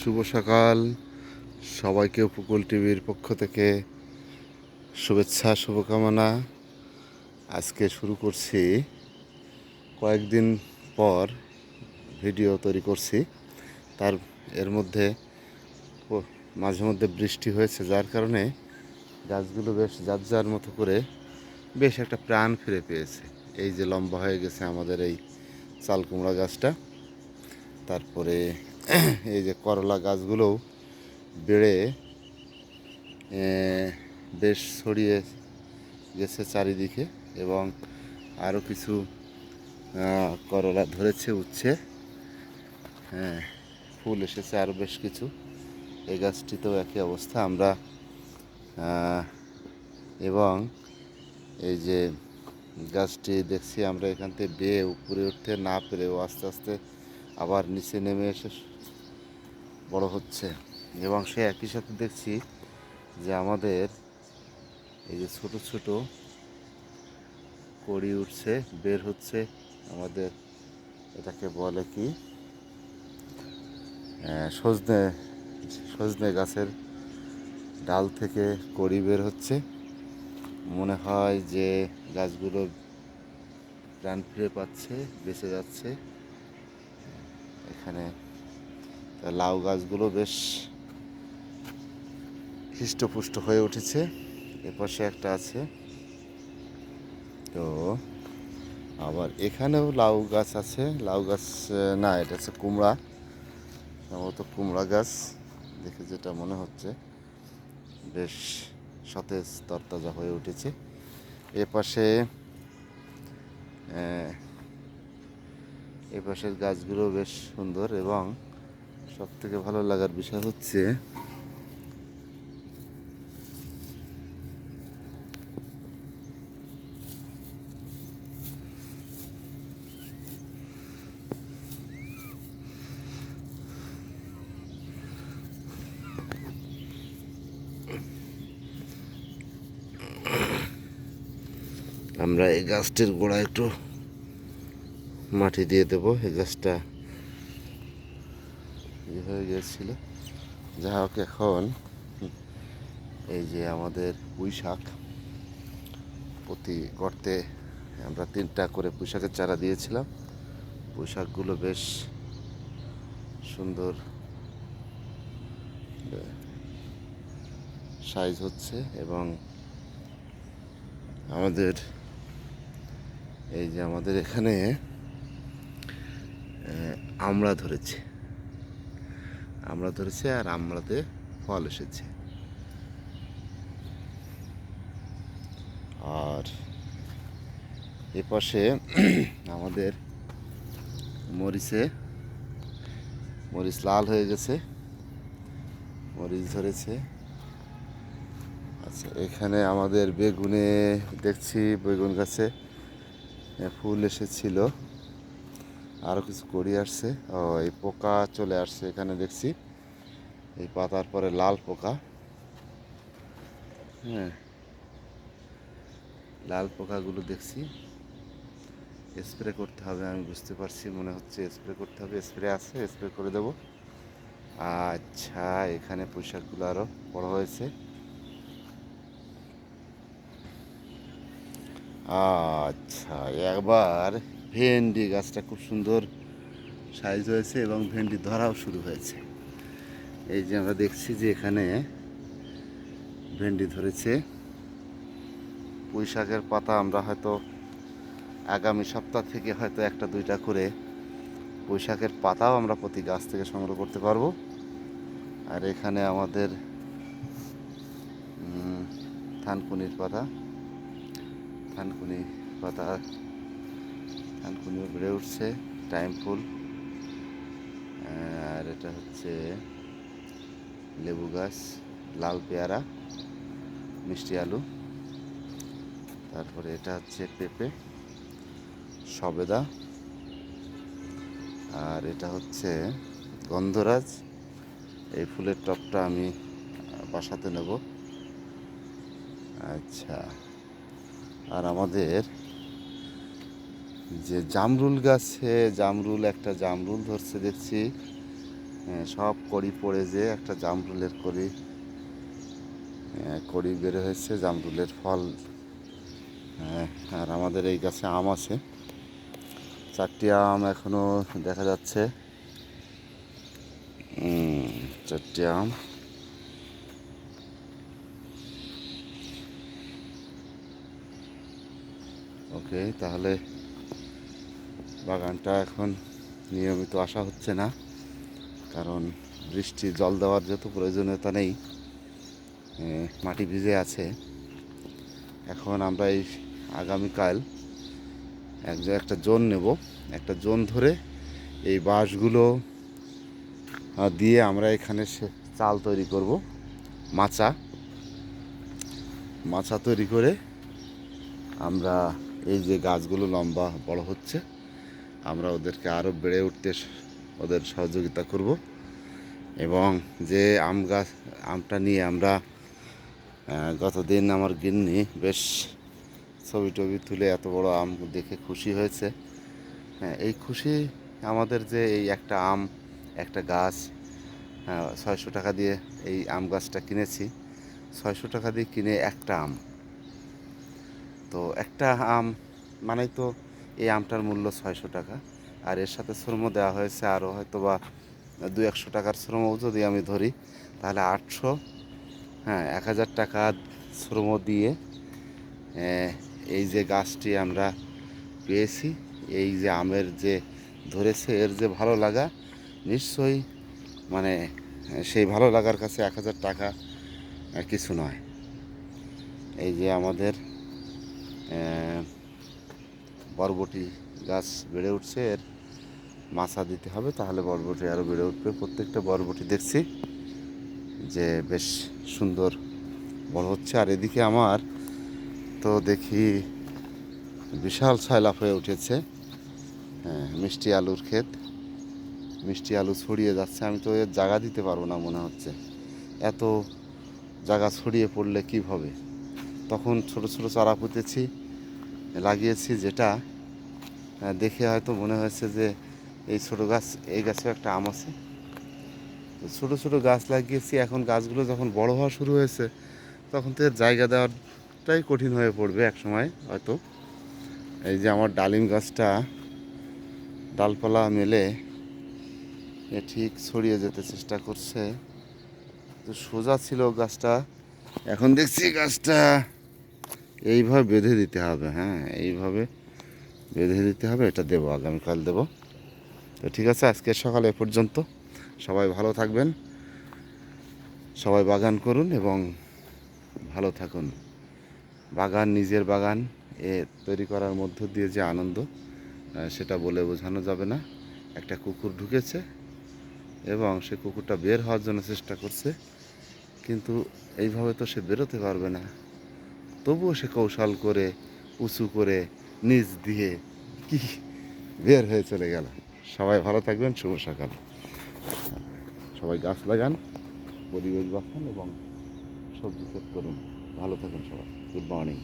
শুভ সকাল। সবাইকে উপকূল টিভির পক্ষ থেকে শুভেচ্ছা, শুভকামনা। আজকে শুরু করছি কয়েকদিন পর ভিডিও তৈরি করছি। তার, এর মধ্যে মাঝে মধ্যে বৃষ্টি হয়েছে, যার কারণে গাছগুলো বেশ যার যার মতো করে বেশ একটা প্রাণ ফিরে পেয়েছে। এই যে লম্বা হয়ে গেছে আমাদের এই চাল কুমড়া গাছটা। তারপরে এই যে করলা গাছগুলোও বেড়ে বেশ ছড়িয়ে গেছে চারিদিকে এবং আরও কিছু করলা ধরেছে উচ্ছে হ্যাঁ ফুল এসেছে আরও বেশ কিছু। এই গাছটিতেও একই অবস্থা। আমরা এবং এই যে গাছটি দেখছি, আমরা এখান থেকে বেয়ে উপরে উঠতে না পেরেও আস্তে আস্তে আবার নিচে নেমে এসে বড় হচ্ছে। এবং সে একই সাথে দেখছি যে আমাদের এই যে ছোট ছোট কড়ি উঠছে, বের হচ্ছে আমাদের এটাকে বলে কি সজনে সজনে গাছের ডাল থেকে কড়ি বের হচ্ছে। মনে হয় যে গাছগুলো প্রাণ ফিরে পাচ্ছে, বেঁচে যাচ্ছে। এখানে লাউ গাছগুলো বেশ হৃষ্টপুষ্ট হয়ে উঠেছে। এপাশে একটা আছে। তো আবার এখানেও লাউ গাছ আছে। লাউ গাছ না এটা হচ্ছে কুমড়া। সম্ভবত কুমড়া গাছ। দেখে যেটা মনে হচ্ছে বেশ সতেজ তরতাজা হয়ে উঠেছে। এ পাশে আহ, এ পাশের গাছগুলো বেশ সুন্দর এবং সব থেকে ভালো লাগার বিষয় হচ্ছে আমরা এই গাছটির গোড়ায় একটু মাটি দিয়ে দেবো। এই গাছটা ইয়ে হয়ে যা হোক, এখন এই যে আমাদের পুঁই শাক প্রতি গর্তে আমরা তিনটা করে পুঁই শাকের চারা দিয়েছিলাম। পুঁই শাকগুলো বেশ সুন্দর সাইজ হচ্ছে এবং আমাদের এই যে আমাদের এখানে আমরা ধরেছে। আমড়া ধরেছে আর আমড়াতে ফল এসেছে। আর এপাশে আমাদের মরিচে, মরিচ লাল হয়ে গেছে, মরিচ ধরেছে। আচ্ছা এখানে আমাদের বেগুনে দেখছি, বেগুন গাছে ফুল এসেছিল। আরও কিছু করি আসছে। ও, এই পোকা চলে আসছে এখানে দেখছি। এই পাতার পরে লাল পোকা। হ্যাঁ। লাল পোকাগুলো দেখছি। স্প্রে করতে হবে, আমি বুঝতে পারছি, মনে হচ্ছে স্প্রে করতে হবে। স্প্রে আছে, স্প্রে করে দেবো। আচ্ছা এখানে পোশাকগুলো আরও বড় হয়েছে। আচ্ছা একবার ভেন্ডি গাছটা খুব সুন্দর সাইজ হয়েছে এবং ভেন্ডি ধরাও শুরু হয়েছে। এই যে আমরা দেখছি যে এখানে ভেন্ডি ধরেছে। পুঁই শাকের পাতা আমরা হয়তো আগামী সপ্তাহ থেকে হয়তো একটা দুইটা করে পুঁই শাকের পাতাও আমরা প্রতি গাছ থেকে সংগ্রহ করতে পারব। আর এখানে আমাদের থানকুনির পাতা। থানকুনি পাতা থানকুনিও বেড়ে উঠছে টাইম ফুল আর এটা হচ্ছে লেবু গাছ, লাল পেয়ারা, মিষ্টি আলু। তারপরে এটা হচ্ছে পেঁপে, সবেদা। আর এটা হচ্ছে গন্ধরাজ। এই ফুলের টপটা আমি বাসাতে নেব। আচ্ছা। আর আমাদের যে জামরুল গাছে জামরুল একটা জামরুল ধরছে দেখছি। হ্যাঁ, সব কড়ি পড়ে যে একটা জামরুলের কড়ি। হ্যাঁ, কড়ি বের হয়েছে জামরুলের ফল। হ্যাঁ, আর আমাদের এই গাছে আম আছে। চারটি আম এখনও দেখা যাচ্ছে। চারটি আম। ওকে তাহলে বাগানটা এখন নিয়মিত আসা হচ্ছে না, কারণ বৃষ্টি, জল দেওয়ার যত প্রয়োজনীয়তা নেই মাটি ভিজে আছে। এখন আমরা এই আগামীকাল এক একটা জোন নেব। একটা জোন ধরে এই বাঁশগুলো দিয়ে আমরা এখানে চাল তৈরি করব, মাচা। মাচা তৈরি করে আমরা এই যে গাছগুলো লম্বা বড় হচ্ছে আমরা ওদেরকে আরও বেড়ে উঠতে ওদের সহযোগিতা করব। এবং যে আম গাছ, আমটা নিয়ে আমরা গতদিন আমার গিন্নি বেশ ছবি টবি তুলে এত বড় আম দেখে খুশি হয়েছে। হ্যাঁ এই খুশি আমাদের যে এই একটা আম, একটা গাছ ছয়শো টাকা দিয়ে এই আম গাছটা কিনেছি। ছয়শো টাকা দিয়ে কিনে একটা আম। তো একটা আম মানেই তো এই আমটার মূল্য ছয়শো টাকা। আর এর সাথে শ্রম দেওয়া হয়েছে, আরও হয়তো বা দু একশো টাকার শ্রমও যদি আমি ধরি, তাহলে আটশো হ্যাঁ এক হাজার টাকা শ্রম দিয়ে এই যে গাছটি আমরা পেয়েছি, এই যে আমের যে ধরেছে, এর যে ভালো লাগা, নিশ্চয়ই মানে সেই ভালো লাগার কাছে এক হাজার টাকা কিছু নয়। এই যে আমাদের বরবটি গাছ বেড়ে উঠছে, এর মাছা দিতে হবে, তাহলে বরবটি আরও বেড়ে উঠবে। প্রত্যেকটা বরবটি দেখছি যে বেশ সুন্দর বড় হচ্ছে। আর এদিকে আমার তো দেখি বিশাল ছয়লাভ হয়ে উঠেছে হ্যাঁ মিষ্টি আলুর ক্ষেত। মিষ্টি আলু ছড়িয়ে যাচ্ছে, আমি তো এর জায়গা দিতে পারব না মনে হচ্ছে। এত জায়গা ছড়িয়ে পড়লে কী হবে তখন ছোট ছোট চারা পুঁতেছি লাগিয়েছি যেটা দেখে হয়তো মনে হয়েছে যে এই ছোটো গাছ, এই গাছে একটা আম আছে। ছোট ছোট গাছ লাগিয়েছি, এখন গাছগুলো যখন বড় হওয়া শুরু হয়েছে, তখন তো জায়গা দেওয়াটাই কঠিন হয়ে পড়বে এক সময় হয়তো। এই যে আমার ডালিম গাছটা, ডালপালা মেলে, এ ঠিক ছড়িয়ে যেতে চেষ্টা করছে। তো সোজা ছিল গাছটা, এখন দেখছি গাছটা। এইভাবে বেঁধে দিতে হবে হ্যাঁ এইভাবে বেঁধে দিতে হবে, এটা দেবো, আগামীকাল দেবো। তো ঠিক আছে আজকে সকালে এ পর্যন্ত। সবাই ভালো থাকবেন, সবাই বাগান করুন এবং ভালো থাকুন। বাগান, নিজের বাগান এ তৈরি করার মধ্য দিয়ে যে আনন্দ সেটা বলে বোঝানো যাবে না। একটা কুকুর ঢুকেছে এবং সে কুকুরটা বের হওয়ার জন্য চেষ্টা করছে, কিন্তু এইভাবে তো সে বেরোতে পারবে না। তবুও সে কৌশল করে, উঁচু করে নিজ দিয়ে কি বের হয়ে চলে গেল। সবাই ভালো থাকবেন, শুভ সকাল। সবাই গাছ লাগান, পরিবেশ বাঁচান এবং সবজি ক্ষেত করুন। ভালো থাকুন সবাই। Good morning